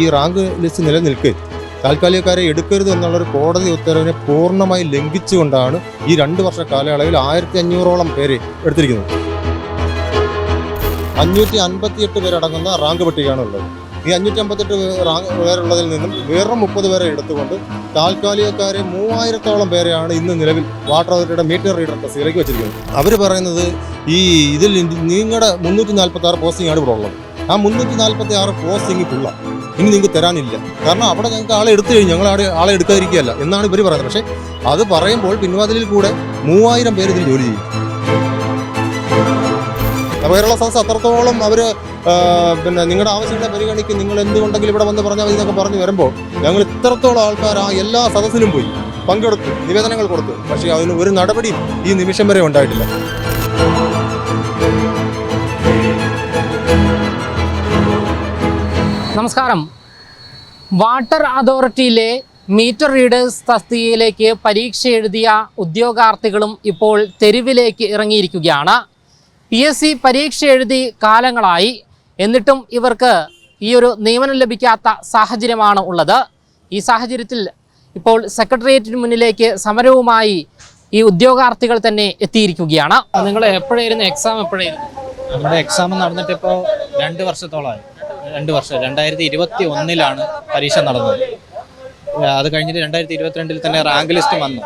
ഈ rank list നിലനിൽക്കെ. താൽക്കാലികക്കാരെ എടുക്കരുത് എന്നുള്ളൊരു കോടതി ഉത്തരവിനെ പൂർണമായി ലംഘിച്ചുകൊണ്ടാണ് ഈ രണ്ട് വർഷ കാലയളവിൽ ആയിരത്തി അഞ്ഞൂറോളം പേരെ എടുത്തിരിക്കുന്നത്. അഞ്ഞൂറ്റി അൻപത്തിയെട്ട് പേരടങ്ങുന്ന റാങ്ക് പട്ടികയാണ് ഉള്ളത് ഈ അഞ്ഞൂറ്റി അമ്പത്തെട്ട് റാങ്ക് പേരുള്ളതിൽ നിന്നും വേറെ മുപ്പത് പേരെ എടുത്തുകൊണ്ട് താൽക്കാലികക്കാരെ മൂവായിരത്തോളം പേരെയാണ് ഇന്ന് നിലവിൽ വാട്ടർ അതോറിറ്റിയുടെ മീറ്റർ റീഡർ തസ്തിയിലേക്ക് വെച്ചിരിക്കുന്നത്. അവർ പറയുന്നത് ഈ ഇതിൽ നിങ്ങളുടെ മുന്നൂറ്റി നാൽപ്പത്തി ആറ് പോസ്റ്റിംഗ് ആണ് ഇവിടെ ഉള്ളത്. ആ മുന്നൂറ്റി നാൽപ്പത്തി ആറ് ക്രോസിംഗ് ഫുള്ള ഇനി നിങ്ങൾക്ക് തരാനില്ല. കാരണം അവിടെ ഞങ്ങൾക്ക് ആളെ എടുത്തു കഴിഞ്ഞു. ഞങ്ങൾ ആടെ ആളെ എടുക്കാതിരിക്കുകയല്ല എന്നാണ് ഇവർ പറയുന്നത്. പക്ഷേ അത് പറയുമ്പോൾ പിൻവാതിലിൽ കൂടെ മൂവായിരം പേര് ഇതിൽ ജോലി ചെയ്യും. കേരള സദസ് അത്രത്തോളം അവർ പിന്നെ നിങ്ങളുടെ ആവശ്യങ്ങളെ പരിഗണിക്കും. നിങ്ങൾ എന്തുകൊണ്ടെങ്കിലും ഇവിടെ വന്ന് പറഞ്ഞാൽ മതി എന്നൊക്കെ പറഞ്ഞു വരുമ്പോൾ ഞങ്ങൾ ഇത്രത്തോളം ആൾക്കാർ ആ എല്ലാ സദസ്സിലും പോയി. പങ്കെടുത്തു. നിവേദനങ്ങൾ കൊടുത്തു. പക്ഷേ അതിന് ഒരു നടപടിയും ഈ നിമിഷം വരെ ഉണ്ടായിട്ടില്ല. നമസ്കാരം. വാട്ടർ അതോറിറ്റിയിലെ മീറ്റർ റീഡേഴ്സ് തസ്തികയിലേക്ക് പരീക്ഷ എഴുതിയ ഉദ്യോഗാർത്ഥികളും ഇപ്പോൾ തെരുവിലേക്ക് ഇറങ്ങിയിരിക്കുകയാണ്. പി എസ് സി പരീക്ഷ എഴുതി കാലങ്ങളായി. എന്നിട്ടും ഇവർക്ക് ഈ ഒരു നിയമനം ലഭിക്കാത്ത സാഹചര്യമാണ് ഉള്ളത്. ഈ സാഹചര്യത്തിൽ ഇപ്പോൾ സെക്രട്ടേറിയറ്റിന് മുന്നിലേക്ക് സമരവുമായി ഈ ഉദ്യോഗാർത്ഥികൾ തന്നെ എത്തിയിരിക്കുകയാണ്. നിങ്ങൾ എപ്പോഴായിരുന്നു? എക്സാം എപ്പോഴായിരുന്നു? നമ്മുടെ എക്സാം നടന്നിട്ടിപ്പോൾ രണ്ട് വർഷത്തോളമായി. രണ്ട് വർഷം രണ്ടായിരത്തി ഇരുപത്തി ഒന്നിലാണ് പരീക്ഷ നടന്നത്. അത് കഴിഞ്ഞിട്ട് രണ്ടായിരത്തി ഇരുപത്തിരണ്ടിൽ തന്നെ റാങ്ക് ലിസ്റ്റ് വന്നു.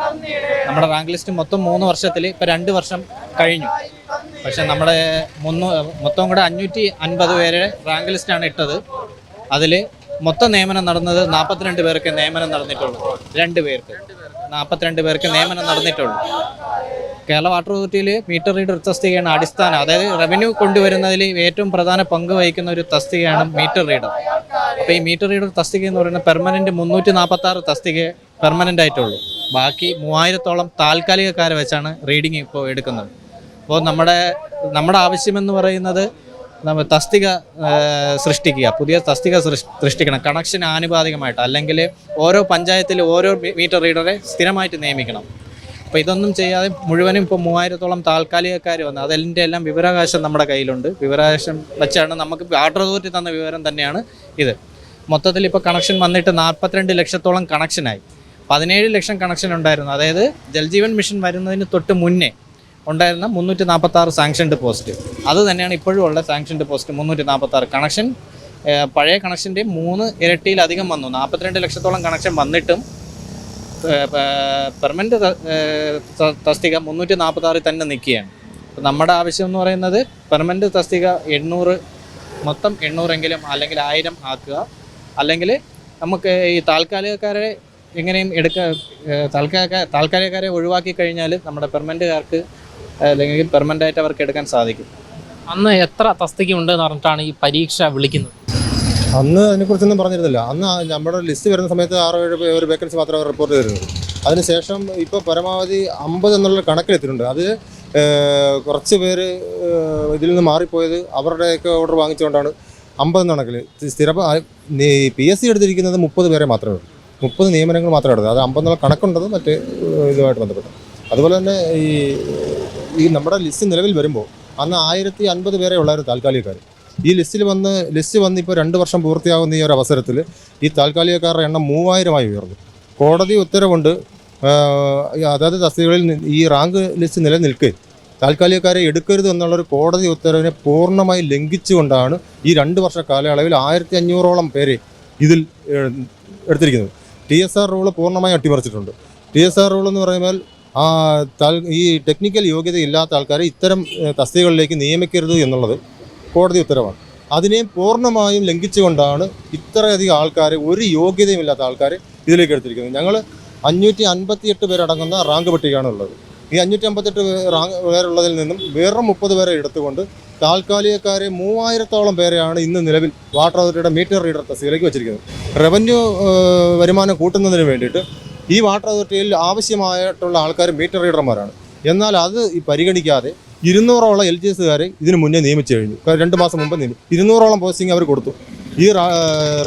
നമ്മുടെ റാങ്ക് ലിസ്റ്റ് മൊത്തം മൂന്ന് വർഷത്തിൽ ഇപ്പോൾ രണ്ട് വർഷം കഴിഞ്ഞു. പക്ഷെ നമ്മുടെ മുന്നൂ മൊത്തം കൂടെ അഞ്ഞൂറ്റി അൻപത് പേരെ റാങ്ക് ലിസ്റ്റാണ് ഇട്ടത്. അതിൽ മൊത്തം നിയമനം നടന്നത് നാൽപ്പത്തിരണ്ട് പേർക്ക് നിയമനം നടന്നിട്ടുള്ളൂ. രണ്ട് പേർക്ക്. നാൽപ്പത്തിരണ്ട് പേർക്ക് നിയമനം നടന്നിട്ടുള്ളൂ. കേരള വാട്ടർ അതോറിറ്റിയിൽ മീറ്റർ റീഡർ തസ്തികയാണ് അടിസ്ഥാനം. അതായത് റവന്യൂ കൊണ്ടുവരുന്നതിൽ ഏറ്റവും പ്രധാന പങ്ക് വഹിക്കുന്ന ഒരു തസ്തികയാണ് മീറ്റർ റീഡർ. അപ്പോൾ ഈ മീറ്റർ റീഡർ തസ്തിക എന്ന് പറയുന്നത് പെർമനന്റ് മുന്നൂറ്റി നാൽപ്പത്തി ആറ് തസ്തിക പെർമനന്റ് ആയിട്ടുള്ളൂ. ബാക്കി മൂവായിരത്തോളം താൽക്കാലികക്കാരെ വെച്ചാണ് റീഡിങ് ഇപ്പോൾ എടുക്കുന്നത്. അപ്പോൾ നമ്മുടെ നമ്മുടെ ആവശ്യമെന്ന് പറയുന്നത് നമ്മൾ തസ്തിക സൃഷ്ടിക്കുക. പുതിയ തസ്തിക സൃഷ്ടിക്കണം. കണക്ഷൻ ആനുപാതികമായിട്ട്. അല്ലെങ്കിൽ ഓരോ പഞ്ചായത്തിൽ ഓരോ മീറ്റർ റീഡറെ സ്ഥിരമായിട്ട് നിയമിക്കണം. അപ്പോൾ ഇതൊന്നും ചെയ്യാതെ മുഴുവനും ഇപ്പോൾ മൂവായിരത്തോളം താൽക്കാലികക്കാർ വന്നു അതിന്റെ എല്ലാം വിവരാകാശം നമ്മുടെ കയ്യിലുണ്ട്. വിവരാകാശം വെച്ചാണ് നമുക്ക് വാട്ടർ അതോറിറ്റി തന്ന വിവരം തന്നെയാണ് ഇത്. മൊത്തത്തിൽ ഇപ്പോൾ കണക്ഷൻ വന്നിട്ട് നാൽപ്പത്തിരണ്ട് ലക്ഷത്തോളം കണക്ഷനായി പതിനേഴ് ലക്ഷം കണക്ഷൻ ഉണ്ടായിരുന്നു. അതായത് ജൽജീവൻ മിഷൻ വരുന്നതിന് തൊട്ട് മുന്നേ ഉണ്ടായിരുന്ന മുന്നൂറ്റി നാൽപ്പത്തി ആറ് സാങ്ഷൻഡ് പോസ്റ്റ് അത് തന്നെയാണ് ഇപ്പോഴും ഉള്ള സാങ്ഷൻ പോസ്റ്റ് മുന്നൂറ്റി നാൽപ്പത്തി ആറ് കണക്ഷൻ പഴയ കണക്ഷന്റെ മൂന്ന് ഇരട്ടിയിലധികം വന്നു. നാൽപ്പത്തിരണ്ട് ലക്ഷത്തോളം കണക്ഷൻ വന്നിട്ടും പെർമനന്റ് തസ്തിക മുന്നൂറ്റി നാൽപ്പത്തി ആറിൽ തന്നെ നിൽക്കുകയാണ്. നമ്മുടെ ആവശ്യം എന്ന് പറയുന്നത് പെർമനന്റ് തസ്തിക എണ്ണൂറ് മൊത്തം എണ്ണൂറെങ്കിലും അല്ലെങ്കിൽ ആയിരം ആക്കുക. അല്ലെങ്കിൽ നമുക്ക് ഈ താൽക്കാലികക്കാരെ എങ്ങനെയും എടുക്ക താൽക്കാലിക താൽക്കാലികക്കാരെ ഒഴിവാക്കി കഴിഞ്ഞാൽ നമ്മുടെ പെർമനന്റുകാർക്ക് അല്ലെങ്കിൽ പെർമനന്റായിട്ട് അവർക്ക് എടുക്കാൻ സാധിക്കും. അന്ന് എത്ര തസ്തിക ഉണ്ടെന്ന് പറഞ്ഞിട്ടാണ് ഈ പരീക്ഷ വിളിക്കുന്നത്? അന്ന് അതിനെക്കുറിച്ചൊന്നും പറഞ്ഞിരുന്നില്ല. അന്ന് നമ്മുടെ ലിസ്റ്റ് വരുന്ന സമയത്ത് ആറ് ഏഴ് ഒരു വേക്കൻസി മാത്രമേ റിപ്പോർട്ട് ചെയ്തിരുന്നത് അതിനുശേഷം ഇപ്പോൾ പരമാവധി അമ്പത് എന്നുള്ള കണക്കിലെത്തിയിട്ടുണ്ട്. അത് കുറച്ച് പേര് ഇതിൽ നിന്ന് മാറിപ്പോയത് അവരുടെയൊക്കെ ഓർഡർ വാങ്ങിച്ചുകൊണ്ടാണ് അമ്പത് കണക്കിൽ സ്ഥിര പി എസ് സി എടുത്തിരിക്കുന്നത് മുപ്പത് പേരെ മാത്രമേ ഉള്ളൂ. മുപ്പത് നിയമനങ്ങൾ മാത്രമേ എടുത്തത് അത് അമ്പത് എന്നുള്ള കണക്കുണ്ടത് മറ്റേ ഇതുമായിട്ട് ബന്ധപ്പെട്ട്. അതുപോലെ തന്നെ ഈ ഈ നമ്മുടെ ലിസ്റ്റ് നിലവിൽ വരുമ്പോൾ അന്ന് ആയിരത്തി അൻപത് പേരെ ഉള്ളായിരുന്നു താൽക്കാലികക്കാർ ഈ ലിസ്റ്റിൽ വന്ന് ലിസ്റ്റ് വന്ന് ഇപ്പോൾ രണ്ട് വർഷം പൂർത്തിയാകുന്ന ഈ ഒരു അവസരത്തിൽ ഈ താൽക്കാലികക്കാരുടെ എണ്ണം മൂവായിരമായി ഉയർന്നു. കോടതി ഉത്തരവുണ്ട് അതാത് തസ്തികകളിൽ ഈ റാങ്ക് ലിസ്റ്റ് നിലനിൽക്കെ. താൽക്കാലികക്കാരെ എടുക്കരുത് എന്നുള്ളൊരു കോടതി ഉത്തരവിനെ പൂർണമായി ലംഘിച്ചുകൊണ്ടാണ് ഈ രണ്ട് വർഷ കാലയളവിൽ ആയിരത്തി അഞ്ഞൂറോളം പേരെ ഇതിൽ എടുത്തിരിക്കുന്നത്. ടി എസ് ആർ റൂൾ പൂർണമായി അട്ടിമറിച്ചിട്ടുണ്ട്. ടി എസ് ആർ റൂൾ എന്ന് പറയുമ്പോൾ ഈ ടെക്നിക്കൽ യോഗ്യത ഇല്ലാത്ത ആൾക്കാരെ ഇത്തരം തസ്തികകളിലേക്ക് നിയമിക്കരുത് എന്നുള്ളത് കോടതി ഉത്തരവാണ്. അതിനെ പൂർണമായും ലംഘിച്ചുകൊണ്ടാണ് ഇത്രയധികം ആൾക്കാരെ ഒരു യോഗ്യതയുമില്ലാത്ത ആൾക്കാരെ ഇതിലേക്ക് എടുത്തിരിക്കുന്നത്. ഞങ്ങൾ അഞ്ഞൂറ്റി അൻപത്തിയെട്ട് പേരടങ്ങുന്ന റാങ്ക് പട്ടികയാണ് ഉള്ളത്. ഈ അഞ്ഞൂറ്റി അമ്പത്തെട്ട് റാങ്ക് പേരുള്ളതിൽ നിന്നും വേറെ മുപ്പത് പേരെ എടുത്തുകൊണ്ട് താൽക്കാലികക്കാരെ മൂവായിരത്തോളം പേരെയാണ് ഇന്ന് നിലവിൽ വാട്ടർ അതോറിറ്റിയുടെ മീറ്റർ റീഡർ തസ്തികയിലേക്ക് വെച്ചിരിക്കുന്നത്. റവന്യൂ വരുമാനം കൂട്ടുന്നതിന് വേണ്ടിയിട്ട് ഈ വാട്ടർ അതോറിറ്റിയിൽ ആവശ്യമായിട്ടുള്ള ആൾക്കാർ മീറ്റർ റീഡർമാരാണ്. എന്നാൽ അത് പരിഗണിക്കാതെ ഇരുന്നൂറോളം എൽ ജി എസുകാരെ ഇതിനു മുന്നേ നിയമിച്ചു കഴിഞ്ഞു. രണ്ട് മാസം മുമ്പ് നിയമി ഇരുന്നൂറോളം പോസ്റ്റിംഗ് അവർ കൊടുത്തു. ഈ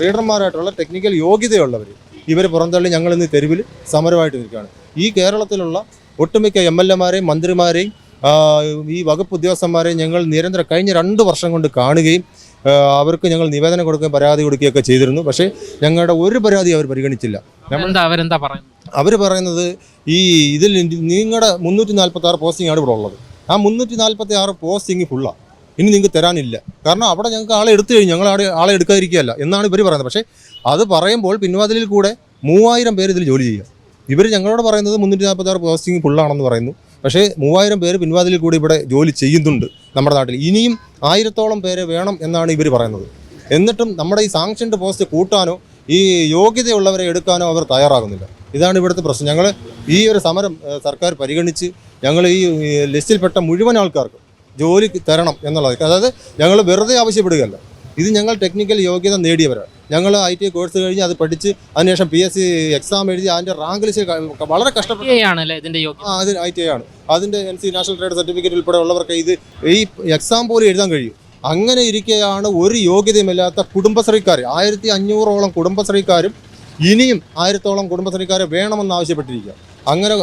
റീഡർമാരായിട്ടുള്ള ടെക്നിക്കൽ യോഗ്യതയുള്ളവർ ഇവർ പുറന്തള്ളി ഞങ്ങൾ ഇന്ന് തെരുവിൽ സമരമായിട്ട് നിൽക്കുകയാണ്. ഈ കേരളത്തിലുള്ള ഒട്ടുമിക്ക എം എൽ എമാരെയും മന്ത്രിമാരെയും ഈ വകുപ്പ് ഉദ്യോഗസ്ഥന്മാരെയും ഞങ്ങൾ നിരന്തരം കഴിഞ്ഞ രണ്ട് വർഷം കൊണ്ട് കാണുകയും അവർക്ക് ഞങ്ങൾ നിവേദനം കൊടുക്കുകയും പരാതി കൊടുക്കുകയൊക്കെ ചെയ്തിരുന്നു. പക്ഷേ ഞങ്ങളുടെ ഒരു പരാതി അവർ പരിഗണിച്ചില്ല. അവരെന്താ പറയുന്നത്? അവർ പറയുന്നത് ഈ ഇതിൽ നിങ്ങളുടെ മുന്നൂറ്റി നാൽപ്പത്തി ആറ് പോസ്റ്റിംഗ് ആണ് ഇവിടെ ഉള്ളത്. ആ മുന്നൂറ്റി നാൽപ്പത്തി ആറ് പോസ്റ്റിങ് ഫുള്ളാണ് ഇനി നിങ്ങൾക്ക് തരാനില്ല. കാരണം അവിടെ ഞങ്ങൾക്ക് ആളെ എടുത്തു കഴിഞ്ഞു. ഞങ്ങൾ ആടെ ആളെ എടുക്കാതിരിക്കുകയല്ല എന്നാണ് ഇവർ പറയുന്നത്. പക്ഷേ അത് പറയുമ്പോൾ പിൻവാതിലിൽ കൂടെ മൂവായിരം പേര് ഇതിൽ ജോലി ചെയ്യുക. ഇവർ ഞങ്ങളോട് പറയുന്നത് മുന്നൂറ്റി നാൽപ്പത്തി ആറ് പോസ്റ്റിംഗ് ഫുള്ളാണെന്ന് പറയുന്നു. പക്ഷേ മൂവായിരം പേര് പിൻവാതിലിൽ കൂടി ഇവിടെ ജോലി ചെയ്യുന്നുണ്ട് നമ്മുടെ നാട്ടിൽ. ഇനിയും ആയിരത്തോളം പേരെ വേണം എന്നാണ് ഇവർ പറയുന്നത്. എന്നിട്ടും നമ്മുടെ ഈ സാങ്ഷൻഡ് പോസ്റ്റ് കൂട്ടാനോ ഈ യോഗ്യതയുള്ളവരെ എടുക്കാനോ അവർ തയ്യാറാകുന്നില്ല. ഇതാണ് ഇവിടുത്തെ പ്രശ്നം. ഞങ്ങൾ ഈ ഒരു സമരം സർക്കാർ പരിഗണിച്ച് ഞങ്ങൾ ഈ ലിസ്റ്റിൽപ്പെട്ട മുഴുവൻ ആൾക്കാർക്കും ജോലി തരണം എന്നുള്ളത് അതായത് ഞങ്ങൾ വെറുതെ ആവശ്യപ്പെടുകയല്ല. ഇത് ഞങ്ങൾ ടെക്നിക്കൽ യോഗ്യത നേടിയവരാണ്. ഞങ്ങൾ ഐ ടി കോഴ്സ് കഴിഞ്ഞ് അത് പഠിച്ച് അതിനുശേഷം പി എസ് സി എക്സാം എഴുതി അതിന്റെ റാങ്ക് ലിസ്റ്റ് വളരെ കഷ്ടപ്പെട്ടാണല്ലേ ആ അത് ഐ ടി ഐ ആണ്. അതിന്റെ N C national trade certificate ഉൾപ്പെടെ ഉള്ളവർക്ക് ഇത് ഈ എക്സാം പോലും എഴുതാൻ കഴിയും. അങ്ങനെ ഇരിക്കെയാണ് ഒരു യോഗ്യതയുമില്ലാത്ത കുടുംബശ്രീക്കാർ ആയിരത്തി അഞ്ഞൂറോളം കുടുംബശ്രീക്കാരും ഇനിയും ആയിരത്തോളം കുടുംബശ്രീക്കാരെ വേണമെന്ന് ആവശ്യപ്പെട്ടിരിക്കുക അങ്ങനെ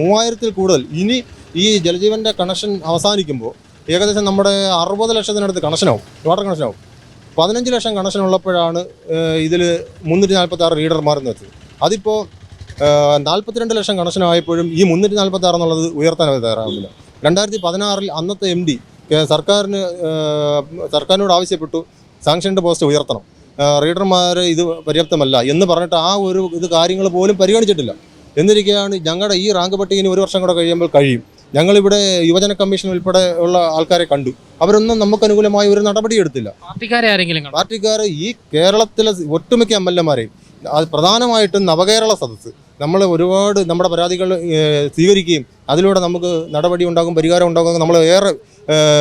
മൂവായിരത്തിൽ കൂടുതൽ. ഇനി ഈ ജലജീവന്റെ കണക്ഷൻ അവസാനിക്കുമ്പോൾ ഏകദേശം നമ്മുടെ അറുപത് ലക്ഷത്തിനടുത്ത് കണക്ഷനാവും വാട്ടർ കണക്ഷനാവും പതിനഞ്ച് ലക്ഷം കണക്ഷൻ ഉള്ളപ്പോഴാണ് ഇതിൽ മുന്നൂറ്റി നാൽപ്പത്തി ആറ് റീഡർമാരെന്ന് വെച്ചത്. അതിപ്പോൾ നാൽപ്പത്തിരണ്ട് ലക്ഷം കണക്ഷൻ ആയപ്പോഴും ഈ മുന്നൂറ്റി നാൽപ്പത്തി ആറ് എന്നുള്ളത് ഉയർത്താൻ അവർ തയ്യാറാവുന്നില്ല. രണ്ടായിരത്തി പതിനാറിൽ അന്നത്തെ എം ഡി സർക്കാരിന് സർക്കാരിനോട് ആവശ്യപ്പെട്ടു സാങ്ഷൻഡ് പോസ്റ്റ് ഉയർത്തണം. റീഡർമാർ ഇത് പര്യാപ്തമല്ല എന്ന് പറഞ്ഞിട്ട് ആ ഒരു ഇത് കാര്യങ്ങൾ പോലും പരിഗണിച്ചിട്ടില്ല. എന്നിരിക്കെയാണ് ഞങ്ങളുടെ ഈ റാങ്ക് പട്ടികയിൽ ഒരു വർഷം കൂടെ കഴിയുമ്പോൾ കഴിയും. ഞങ്ങളിവിടെ യുവജന കമ്മീഷൻ ഉൾപ്പെടെ ഉള്ള ആൾക്കാരെ കണ്ടു. അവരൊന്നും നമുക്ക് അനുകൂലമായ ഒരു നടപടി എടുത്തില്ല. പാർട്ടിക്കാരെ ആരെങ്കിലും പാർട്ടിക്കാർ ഈ കേരളത്തിലെ ഒട്ടുമിക്ക എം എൽ എമാരെയും അത് പ്രധാനമായിട്ടും നവകേരള സദസ്സ്. നമ്മൾ ഒരുപാട് നമ്മുടെ പരാതികൾ സ്വീകരിക്കുകയും അതിലൂടെ നമുക്ക് നടപടി ഉണ്ടാകും പരിഹാരം ഉണ്ടാകും. നമ്മൾ ഏറെ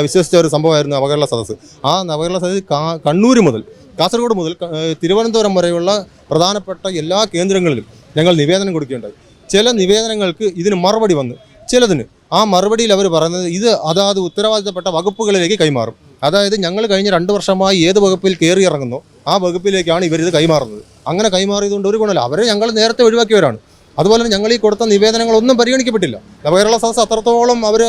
വിശ്വസിച്ച ഒരു സംഭവമായിരുന്നു നവകേരള സദസ്സ്. ആ നവകേരള സദസ്സ് കണ്ണൂർ മുതൽ കാസർഗോഡ് മുതൽ തിരുവനന്തപുരം വരെയുള്ള പ്രധാനപ്പെട്ട എല്ലാ കേന്ദ്രങ്ങളിലും ഞങ്ങൾ നിവേദനം കൊടുക്കുകയുണ്ടായി. ചില നിവേദനങ്ങൾക്ക് ഇതിന് മറുപടി വന്നു. ചിലതിന്. ആ മറുപടിയിൽ അവർ പറയുന്നത് ഇത് അതാത് ഉത്തരവാദിത്തപ്പെട്ട വകുപ്പുകളിലേക്ക് കൈമാറും. അതായത് ഞങ്ങൾ കഴിഞ്ഞ രണ്ട് വർഷമായി ഏത് വകുപ്പിൽ കയറി ഇറങ്ങുന്നോ ആ വകുപ്പിലേക്കാണ് ഇവരിത് കൈമാറുന്നത്. അങ്ങനെ കൈമാറിയതുകൊണ്ട് ഒരു ഗുണമില്ല. അവരെ ഞങ്ങൾ നേരത്തെ ഒഴിവാക്കിയവരാണ്. അതുപോലെ ഞങ്ങൾ ഈ കൊടുത്ത നിവേദനങ്ങളൊന്നും പരിഗണിക്കപ്പെട്ടില്ല. കേരള സദസ് അത്രത്തോളം അവർ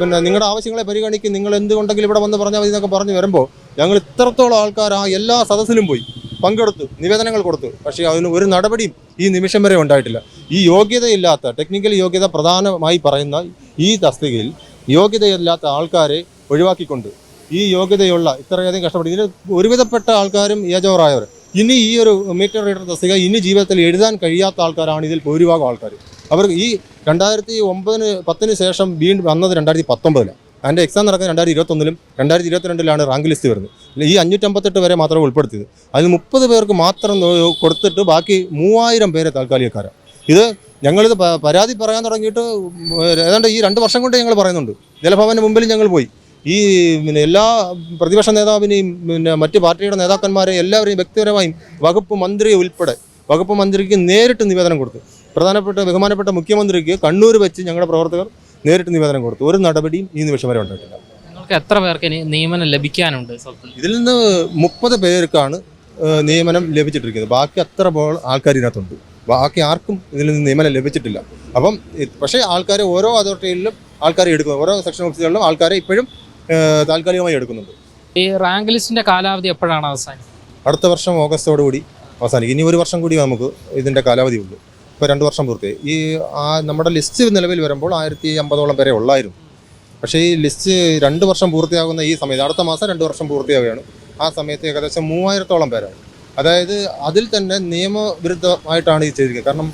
പിന്നെ നിങ്ങളുടെ ആവശ്യങ്ങളെ പരിഗണിക്കും. നിങ്ങൾ എന്തുകൊണ്ടെങ്കിലും ഇവിടെ വന്ന് പറഞ്ഞാൽ മതി എന്നൊക്കെ പറഞ്ഞ് വരുമ്പോൾ ഞങ്ങൾ ഇത്രത്തോളം ആൾക്കാർ ആ എല്ലാ സദസ്സിലും പോയി. പങ്കെടുത്തു നിവേദനങ്ങൾ കൊടുത്തു. പക്ഷേ അതിന് ഒരു നടപടിയും ഈ നിമിഷം വരെ ഉണ്ടായിട്ടില്ല. ഈ യോഗ്യതയില്ലാത്ത ടെക്നിക്കൽ യോഗ്യത പ്രധാനമായി പറയുന്ന ഈ തസ്തികയിൽ യോഗ്യതയില്ലാത്ത ആൾക്കാരെ ഒഴിവാക്കിക്കൊണ്ട് ഈ യോഗ്യതയുള്ള ഇത്രയധികം കഷ്ടപ്പെട്ട് ഇതിൽ ഒരുവിധപ്പെട്ട ആൾക്കാരും ഏജോറായവർ ഇനി ഈ ഒരു മീറ്റർ റീഡർ തസ്തിക ഇനി ജീവിതത്തിൽ എഴുതാൻ കഴിയാത്ത ആൾക്കാരാണ് ഇതിൽ ഭൂരിഭാഗം ആൾക്കാർ അവർ ഈ രണ്ടായിരത്തി ഒമ്പതിന് പത്തിന് ശേഷം വീണ്ടും വന്നത് രണ്ടായിരത്തി പത്തൊമ്പതിലാണ്. അതിന്റെ എക്സാം നടക്കുന്നത് രണ്ടായിരത്തി ഇരുപത്തൊന്നിലും രണ്ടായിരത്തി ഇരുപത്തിരണ്ടിലാണ് റാങ്ക് ലിസ്റ്റ് വരുന്നത്. ഈ അഞ്ഞൂറ്റമ്പത്തെട്ട് പേരെ മാത്രമേ ഉൾപ്പെടുത്തിയത്. അതിൽ മുപ്പത് പേർക്ക് മാത്രം കൊടുത്തിട്ട് ബാക്കി മൂവായിരം പേരെ താൽക്കാലികക്കാരാണ്. ഇത് ഞങ്ങളിത് പരാതി പറയാൻ തുടങ്ങിയിട്ട് ഏതാണ്ട് ഈ രണ്ട് വർഷം കൊണ്ട് ഞങ്ങൾ പറയുന്നുണ്ട്. ജലഭവന്റെ മുമ്പിൽ ഞങ്ങൾ പോയി. ഈ പിന്നെ എല്ലാ പ്രതിപക്ഷ നേതാവിനെയും പിന്നെ മറ്റ് പാർട്ടിയുടെ നേതാക്കന്മാരെയും എല്ലാവരെയും വ്യക്തിപരമായും വകുപ്പ് മന്ത്രി ഉൾപ്പെടെ വകുപ്പ് മന്ത്രിക്ക് നേരിട്ട് നിവേദനം കൊടുത്തു. പ്രധാനപ്പെട്ട ബഹുമാനപ്പെട്ട മുഖ്യമന്ത്രിക്ക് കണ്ണൂർ വെച്ച് ഞങ്ങളുടെ പ്രവർത്തകർ നേരിട്ട് നിവേദനം കൊടുത്തു. ഒരു നടപടിയും ഈ നിമിഷം വരെ ഉണ്ടായിട്ടില്ല. നിങ്ങൾക്ക് എത്ര പേർക്ക് ഇനി നിയമനം ലഭിക്കാനുണ്ട് ഇതിൽ നിന്ന് മുപ്പത് പേർക്കാണ് നിയമനം ലഭിച്ചിട്ടിരിക്കുന്നത്. ബാക്കി അത്ര ആൾക്കാർ ഇതിനകത്തുണ്ട്. ബാക്കി ആർക്കും ഇതിൽ നിന്ന് നിയമനം ലഭിച്ചിട്ടില്ല. അപ്പം പക്ഷേ ആൾക്കാർ ഓരോ അതോറിറ്റിയിലും ആൾക്കാരെ എടുക്കുന്നു. ഓരോ സെക്ഷൻ ഓഫീസുകളിലും ആൾക്കാരെ ഇപ്പോഴും താൽക്കാലികമായി എടുക്കുന്നുണ്ട്. ഈ റാങ്ക് ലിസ്റ്റിന്റെ കാലാവധി എപ്പോഴാണ് അവസാനം അടുത്ത വർഷം ഓഗസ്റ്റോടുകൂടി അവസാനിക്കും. ഇനി ഒരു വർഷം കൂടി നമുക്ക് ഇതിന്റെ കാലാവധി ഉള്ളൂ. ഇപ്പോൾ രണ്ട് വർഷം പൂർത്തിയായി ഈ ആ നമ്മുടെ ലിസ്റ്റ് നിലവിൽ വരുമ്പോൾ ആയിരത്തി അമ്പതോളം പേരെ ഉള്ളായിരുന്നു. പക്ഷേ ഈ ലിസ്റ്റ് രണ്ട് വർഷം പൂർത്തിയാകുന്ന ഈ സമയത്ത് അടുത്ത മാസം രണ്ട് വർഷം പൂർത്തിയാവുകയാണ്. ആ സമയത്ത് ഏകദേശം മൂവായിരത്തോളം പേരാണ്. അതായത് അതിൽ തന്നെ നിയമവിരുദ്ധമായിട്ടാണ് ഈ ചെയ്തിരിക്കുന്നത്. കാരണം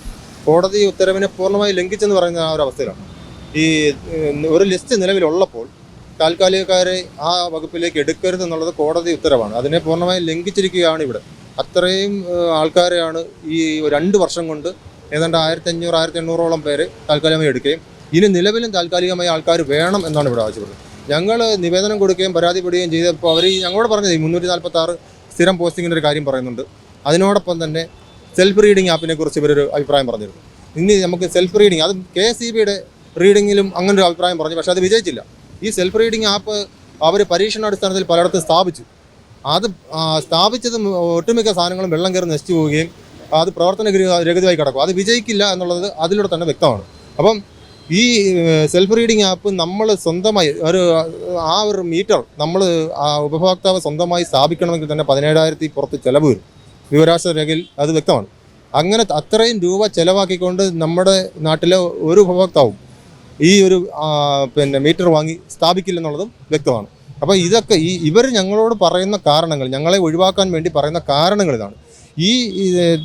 കോടതി ഉത്തരവിനെ പൂർണമായി ലംഘിച്ചെന്ന് പറയുന്ന ആ ഒരു അവസ്ഥയിലാണ്. ഈ ഒരു ലിസ്റ്റ് നിലവിലുള്ളപ്പോൾ താൽക്കാലികക്കാരെ ആ വകുപ്പിലേക്ക് എടുക്കരുത് എന്നുള്ളത് കോടതി ഉത്തരവാണ്. അതിനെ പൂർണമായും ലംഘിച്ചിരിക്കുകയാണ് ഇവിടെ. അത്രയും ആൾക്കാരെയാണ് ഈ രണ്ട് വർഷം കൊണ്ട് ഏതാണ്ട് ആയിരത്തി അഞ്ഞൂറ് ആയിരത്തി എണ്ണൂറോളം പേര് താൽക്കാലികമായി എടുക്കുകയും ഇനി നിലവിലും താൽക്കാലികമായി ആൾക്കാർ വേണം എന്നാണ് ഇവിടെ ആവശ്യപ്പെടുന്നത്. ഞങ്ങൾ നിവേദനം കൊടുക്കുകയും പരാതിപ്പെടുകയും ചെയ്തപ്പോൾ അവർ ഞങ്ങളോട് പറഞ്ഞത് ഈ മുന്നൂറ്റി നാൽപ്പത്തി ആറ് സ്ഥിരം പോസ്റ്റിങ്ങിന്റെ ഒരു കാര്യം പറയുന്നുണ്ട്. അതിനോടൊപ്പം തന്നെ സെൽഫ് റീഡിംഗ് ആപ്പിനെ കുറിച്ച് ഇവരൊരു അഭിപ്രായം പറഞ്ഞിരുന്നു. ഇനി നമുക്ക് സെൽഫ് റീഡിംഗ് അത് കെ എസ് ഇ ബിയുടെ റീഡിങ്ങിലും അങ്ങനെ ഒരു അഭിപ്രായം പറഞ്ഞു പക്ഷേ അത് വിജയിച്ചില്ല. ഈ സെൽഫ് റീഡിംഗ് ആപ്പ് അവർ പരീക്ഷണാടിസ്ഥാനത്തിൽ പലയിടത്തും സ്ഥാപിച്ചു. അത് സ്ഥാപിച്ചതും ഒട്ടുമിക്ക സാധനങ്ങളും വെള്ളം കയറി നശിച്ചു പോവുകയും അത് പ്രവർത്തന രഹിതമായി കിടക്കും. അത് വിജയിക്കില്ല എന്നുള്ളത് അതിലൂടെ തന്നെ വ്യക്തമാണ്. അപ്പം ഈ സെൽഫ് റീഡിങ് ആപ്പ് നമ്മൾ സ്വന്തമായി ഒരു ആ ഒരു മീറ്റർ നമ്മൾ ഉപഭോക്താവ് സ്വന്തമായി സ്ഥാപിക്കണമെങ്കിൽ തന്നെ പതിനേഴായിരത്തി പുറത്ത് ചിലവ് വരും. വിവരാശ രേഖയിൽ അത് വ്യക്തമാണ്. അങ്ങനെ അത്രയും രൂപ ചിലവാക്കിക്കൊണ്ട് നമ്മുടെ നാട്ടിലെ ഒരു ഉപഭോക്താവും ഈ ഒരു പിന്നെ മീറ്റർ വാങ്ങി സ്ഥാപിക്കില്ലെന്നുള്ളതും വ്യക്തമാണ്. അപ്പോൾ ഇതൊക്കെ ഈ ഇവർ ഞങ്ങളോട് പറയുന്ന കാരണങ്ങൾ ഞങ്ങളെ ഒഴിവാക്കാൻ വേണ്ടി പറയുന്ന കാരണങ്ങൾ ഇതാണ്. ഈ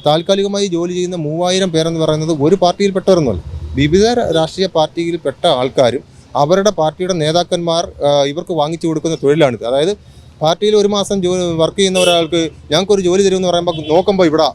താൽക്കാലികമായി ജോലി ചെയ്യുന്ന മൂവായിരം പേരെന്ന് പറയുന്നത് ഒരു പാർട്ടിയിൽപ്പെട്ടവരൊന്നുമല്ല. വിവിധ രാഷ്ട്രീയ പാർട്ടിയിൽപ്പെട്ട ആൾക്കാരും അവരുടെ പാർട്ടിയുടെ നേതാക്കന്മാർ ഇവർക്ക് വാങ്ങിച്ചു കൊടുക്കുന്ന തൊഴിലാണിത് അതായത് പാർട്ടിയിൽ ഒരു മാസം ജോലി വർക്ക് ചെയ്യുന്ന ഒരാൾക്ക് ഞങ്ങൾക്കൊരു ജോലി തരുമെന്ന് പറയുമ്പോൾ നോക്കുമ്പോൾ ഇവിടെ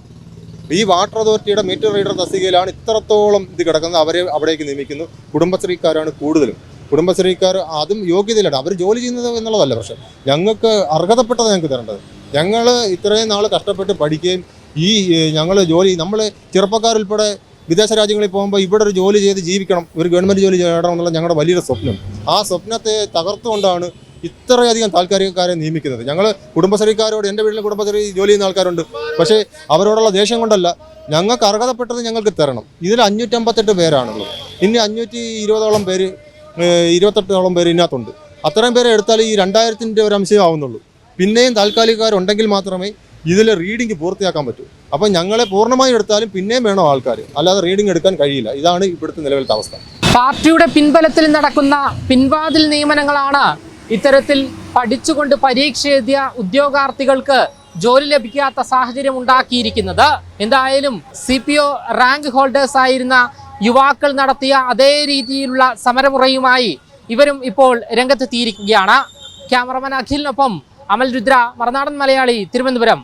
ഈ വാട്ടർ അതോറിറ്റിയുടെ മീറ്റർ റീഡർ തസ്തികയിലാണ് ഇത്രത്തോളം ഇത് കിടക്കുന്നത്. അവരെ അവിടേക്ക് നിയമിക്കുന്നു. കുടുംബശ്രീക്കാരാണ് കൂടുതലും. കുടുംബശ്രീക്കാർ അതും യോഗ്യതയിലാണ്. അവർ ജോലി ചെയ്യുന്നത് എന്നുള്ളതല്ല പക്ഷേ ഞങ്ങൾക്ക് അർഹതപ്പെട്ടത് ഞങ്ങൾക്ക് തരേണ്ടത്. ഞങ്ങൾ ഇത്രയും നാൾ കഷ്ടപ്പെട്ട് പഠിക്കുകയും ഈ ഞങ്ങൾ ജോലി നമ്മൾ ചെറുപ്പക്കാരുൾപ്പെടെ വിദേശ രാജ്യങ്ങളിൽ പോകുമ്പോൾ ഇവിടെ ഒരു ജോലി ചെയ്ത് ജീവിക്കണം ഒരു ഗവൺമെന്റ് ജോലി ചെയ്യണം എന്നുള്ള ഞങ്ങളുടെ വലിയൊരു സ്വപ്നം. ആ സ്വപ്നത്തെ തകർത്തുകൊണ്ടാണ് ഇത്രയധികം താൽക്കാലികക്കാരെ നിയമിക്കുന്നത്. ഞങ്ങൾ കുടുംബശ്രീക്കാരോട് എന്റെ വീട്ടിൽ കുടുംബശ്രീ ജോലി ചെയ്യുന്ന ആൾക്കാരുണ്ട്. പക്ഷേ അവരോടുള്ള ദേഷ്യം കൊണ്ടല്ല ഞങ്ങൾക്ക് അർഹതപ്പെട്ടത് ഞങ്ങൾക്ക് തരണം. ഇതിൽ അഞ്ഞൂറ്റമ്പത്തെട്ട് പേരാണുള്ളത്. ഇനി അഞ്ഞൂറ്റി ഇരുപതോളം പേര് ഇരുപത്തെട്ടോളം പേര് ഇതിനകത്തുണ്ട്. അത്രയും പേരെ എടുത്താൽ ഈ രണ്ടായിരത്തിന്റെ ഒരു അംശം ആവുന്നുള്ളൂ. പിന്നെയും താൽക്കാലികക്കാരുണ്ടെങ്കിൽ മാത്രമേ ഇതിൽ റീഡിംഗ് പൂർത്തിയാക്കാൻ പറ്റൂ. അപ്പം ഞങ്ങളെ പൂർണമായും എടുത്താലും പിന്നെയും വേണം ആൾക്കാർ അല്ലാതെ റീഡിംഗ് എടുക്കാൻ കഴിയില്ല. ഇതാണ് ഇവിടുത്തെ നിലവിലത്തെ അവസ്ഥ. പാർട്ടിയുടെ പിൻബലത്തിൽ നടക്കുന്ന പിൻവാതിൽ നിയമനങ്ങളാണ് ഇത്തരത്തിൽ പഠിച്ചുകൊണ്ട് പരീക്ഷ എഴുതിയ ഉദ്യോഗാർത്ഥികൾക്ക് ജോലി ലഭിക്കാത്ത സാഹചര്യം ഉണ്ടാക്കിയിരിക്കുന്നത്. എന്തായാലും C P O rank holders ആയിരുന്ന യുവാക്കൾ നടത്തിയ അതേ രീതിയിലുള്ള സമരമുറയുമായി ഇവരും ഇപ്പോൾ രംഗത്തെത്തിയിരിക്കുകയാണ്. ക്യാമറമാൻ അഖിലിനൊപ്പം അമൽ രുദ്ര മറുനാടൻ മലയാളി തിരുവനന്തപുരം.